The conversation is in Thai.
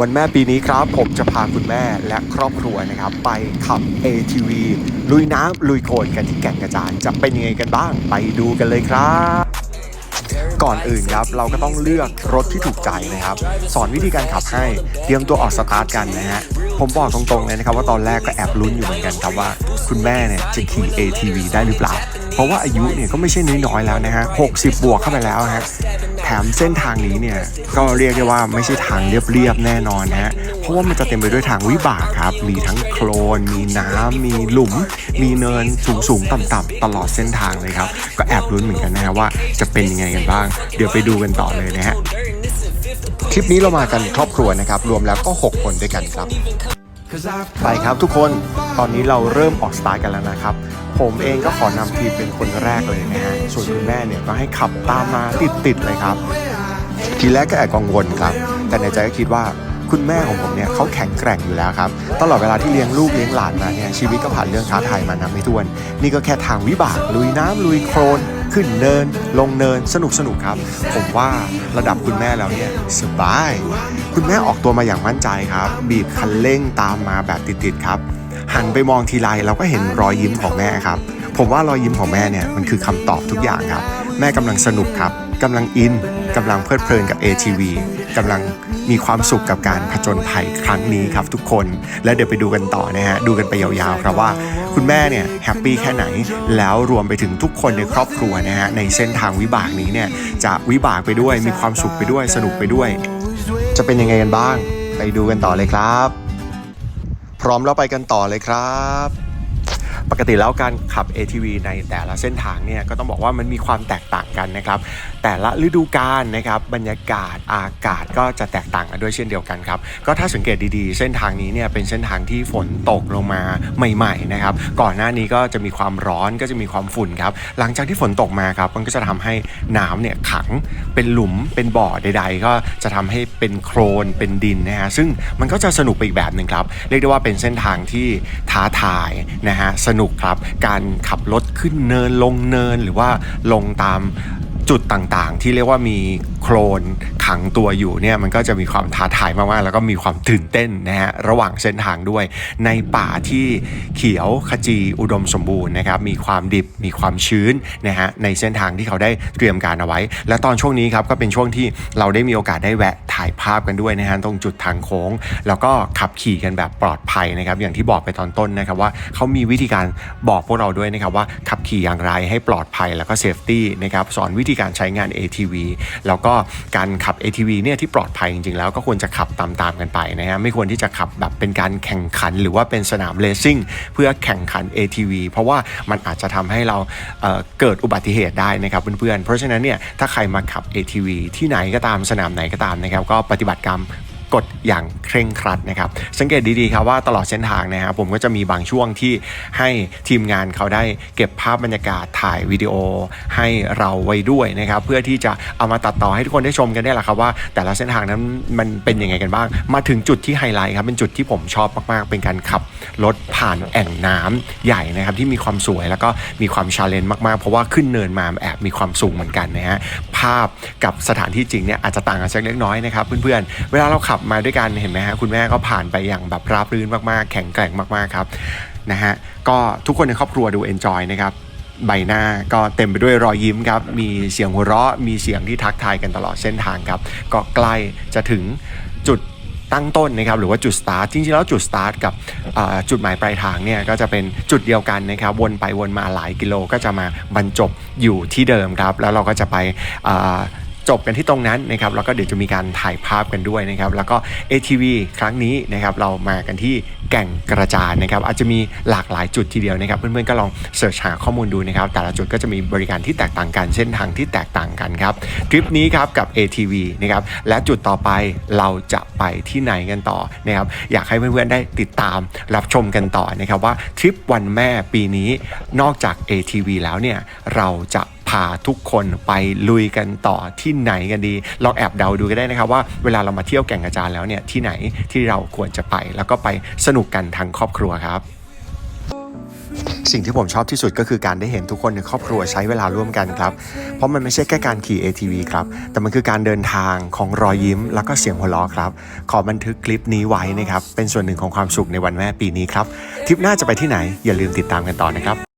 วันแม่ปีนี้ครับ ผมจะพาคุณแม่และครอบครัวนะครับ ไปขับ ATV ลุยน้ำลุยโคลนกันที่แก่งกระจานจะเป็นยังไงกันบ้าง ไปดูกันเลยครับก่อนอื่นครับเราก็ต้องเลือกรถที่ถูกใจนะครับ สอนวิธีการขับให้เตรียมตัวออกสตาร์ทกันนะฮะผมบอกตรงๆเลยนะครับว่าตอนแรกก็แอบลุ้นอยู่เหมือนกันครับว่า คุณแม่เนี่ยจะขี่ ATV ได้หรือเปล่า เพราะว่าอายุเนี่ยก็ไม่ใช่น้อยๆแล้วนะฮะ60 บวกเข้าไปแล้วฮะ แถมเส้นทางนี้เนี่ยก็เรียกได้ว่าไม่ใช่ทางเรียบๆแน่นอนนะฮะเพราะว่ามันจะเต็มไปด้วยทางวิบากครับ มีทั้งโคลน มีน้ำมีหลุม มีเนินสูงๆต่ำๆตลอดเส้นทางเลยครับ ก็แอบลุ้นเหมือนกันนะฮะว่าจะเป็นยังไงกันบ้าง เดี๋ยวไปดูกันต่อเลยนะฮะคลิปนี้เรามากันครอบครัวนะครับ รวมแล้วก็ 6 คนด้วยกันครับ ไปครับทุกคนตอนนี้เราเริ่มออกสตาร์ทกันแล้วนะครับ ผมเองก็ขอนำทีมเป็นคนแรกเลยนะฮะส่วนคุณแม่เนี่ยก็ให้ขับตามมาติดๆเลยครับ ทีแรกก็แอบกังวลครับ แต่ในใจก็คิดว่าคุณแม่ของผมเนี่ยเขาแข็งแกร่งอยู่แล้วครับ ตลอดเวลาที่เลี้ยงลูกเลี้ยงหลานมาเนี่ยชีวิตก็ผ่านเรื่องท้าทายมานับไม่ถ้วน นี่ก็แค่ทางวิบากลุยน้ำลุยโคลน ขึ้นเนิน ลงเนินสนุกสนุกครับ ผมว่าระดับคุณแม่แล้วเนี่ยสบาย คุณแม่ออกตัวมาอย่างมั่นใจครับ บีบคันเร่งตามมาแบบติดๆครับ หันไปมองทีไรเราก็เห็นรอยยิ้มของแม่ครับ ผมว่ารอยยิ้มของแม่เนี่ยมันคือคำตอบทุกอย่างครับ แม่กำลังสนุกครับ กำลังอินกำลังเพลิดเพลินกับ ATV กำลังมีความสุขกับการผจญภัยครั้งนี้ครับทุกคน แล้วเดี๋ยวไปดูกันต่อนะฮะดูกันไปยาวๆครับว่า คุณแม่เนี่ยแฮปปี้แค่ไหน แล้วรวมไปถึงทุกคนในครอบครัวนะฮะในเส้นทางวิบากนี้เนี่ยจะวิบากไปด้วยมีความสุขไปด้วยสนุกไปด้วย จะเป็นยังไงกันบ้าง ไปดูกันต่อเลยครับ พร้อมแล้วไปกันต่อเลยครับ ปกติแล้วการขับ ATV ในแต่ละเส้นทางเนี่ยก็ต้องบอกว่ามันมีความแตกต่างกันนะครับ แต่ละฤดูกาลนะครับบรรยากาศอากาศก็จะแตกต่างกันด้วยเช่นเดียวกันครับ ก็ถ้าสังเกตดีๆ เส้นทางนี้เนี่ยเป็นเส้นทางที่ฝนตกลงมาใหม่ๆนะครับ ก่อนหน้านี้ก็จะมีความร้อนก็จะมีความฝุ่นครับ หลังจากที่ฝนตกมาครับ มันก็จะทำให้น้ำเนี่ยขังเป็นหลุมเป็นบ่อใด ๆ ก็จะทำให้เป็นโครนเป็นดินนะฮะซึ่งมันก็จะสนุกไปอีกแบบหนึ่งครับ เรียกได้ว่าเป็นเส้นทางที่ท้าทายนะฮะสนุกนุกครับ การขับรถขึ้นเนินลงเนินหรือว่าลงตาม จุดต่างๆ ที่เรียกว่ามีโครนขังตัวอยู่เนี่ยมันก็จะมีความท้าทายมากๆ แล้วก็มีความตื่นเต้นนะฮะระหว่างเส้นทางด้วย ในป่าที่เขียวขจีอุดมสมบูรณ์นะครับมีความดิบมีความชื้นนะฮะในเส้นทางที่เขาได้เตรียมการเอาไว้ และตอนช่วงนี้ครับก็เป็นช่วงที่เราได้มีโอกาสได้แวะถ่ายภาพกันด้วยนะฮะตรงจุดทางโค้ง แล้วก็ขับขี่กันแบบปลอดภัยนะครับอย่างที่บอกไปตอนต้นนะครับว่าเขามีวิธีการบอกพวกเราด้วยนะครับว่าขับขี่อย่างไรให้ปลอดภัยแล้วก็เซฟตี้นะครับสอนวิธีการใช้งาน ATV แล้วก็การขับ ATV เนี่ยที่ปลอดภัยจริงๆแล้วก็ควรจะขับตามๆกันไปนะฮะไม่ควรที่จะขับแบบเป็นการแข่งขัน หรือว่าเป็นสนามเลสซิ่งเพื่อแข่งขัน ATV เพราะว่ามันอาจจะทำให้เราเเกิดอุบัติเหตุได้นะครับเพื่อนๆเพราะฉะนั้นเนี่ยถ้าใครมาขับ ATV ที่ไหนก็ตามสนามไหนก็ตามนะครับก็ปฏิบัติกรรม กฎอย่างเคร่งครัดนะครับ สังเกตดีๆครับว่าตลอดเส้นทางนะครับผมก็จะมีบางช่วงที่ให้ทีมงานเขาได้เก็บภาพบรรยากาศถ่ายวิดีโอให้เราไว้ด้วยนะครับ เพื่อที่จะเอามาตัดต่อให้ทุกคนได้ชมกันได้แหละครับว่า แต่ละเส้นทางนั้นมันเป็นยังไงกันบ้าง มาถึงจุดที่ไฮไลท์ครับเป็นจุดที่ผมชอบมากๆ เป็นการขับรถผ่านแอ่งน้ำใหญ่นะครับที่มีความสวยแล้วก็มีความชาเลนจ์มากๆ เพราะว่าขึ้นเนินมาแอบมีความสูงเหมือนกันนะฮะาพกับสถานที่จริงเนี่ยอาจจะต่างกันสักเล็กน้อยนะครับเพื่อนๆ เวลาเราขับมาด้วยกันเห็นไหมฮะคุณแม่ก็ผ่านไปอย่างแบบราบรื่นมากๆ แข็งแกร่งมากๆครับนะฮะก็ทุกคนในครอบครัวดูเอนจอยนะครับใบหน้าก็เต็มไปด้วยรอยยิ้มครับ มีเสียงหัวเราะ มีเสียงที่ทักทายกันตลอดเส้นทางครับ ก็ใกล้จะถึงจุด ตั้งต้นนะครับหรือว่าจุดสตาร์ทจริงๆแล้วจุดสตาร์ทกับจุดหมายปลายทางเนี่ยก็จะเป็นจุดเดียวกันนะครับวนไปวนมาหลายกิโลก็จะมาบรรจบอยู่ที่เดิมครับแล้วเราก็จะไปจบกันที่ตรงนั้นนะครับแล้วก็เดี๋ยวจะมีการถ่ายภาพกันด้วยนะครับแล้วก็ ATV ครั้งนี้นะครับเรามากันที่ แก่งกระจานนะครับอาจจะมีหลากหลายจุดทีเดียวนะครับเพื่อนๆก็ลองเสิร์ชหาข้อมูลดูนะครับแต่ละจุดก็จะมีบริการที่แตกต่างกันเส้นทางที่แตกต่างกันครับทริปนี้ครับกับ ATV นะครับและจุดต่อไปเราจะไปที่ไหนกันต่อนะครับอยากให้เพื่อนๆได้ติดตามรับชมกันต่อนะครับว่าทริปวันแม่ปีนี้นอกจาก ATV แล้วเนี่ยเราจะพาทุกคนไปลุยกันต่อที่ไหนกันดี ลองแอบเดาดูก็ได้นะครับว่าเวลาเรามาเที่ยวแก่งกระจานแล้วเนี่ยที่ไหนที่เราควรจะไปแล้วก็ไปสนุนุกกันทั้งครอบครัวครับ สิ่งที่ผมชอบที่สุดก็คือการได้เห็นทุกคนในครอบครัวใช้เวลาร่วมกันครับ เพราะมันไม่ใช่แค่การขี่ ATV ครับ แต่มันคือการเดินทางของรอยยิ้ม แล้วก็เสียงหัวเราะครับ ขอบันทึกคลิปนี้ไว้นะครับ เป็นส่วนหนึ่งของความสุขในวันแม่ปีนี้ครับ ทริปหน้าจะไปที่ไหนอย่าลืมติดตามกันต่อนะครับ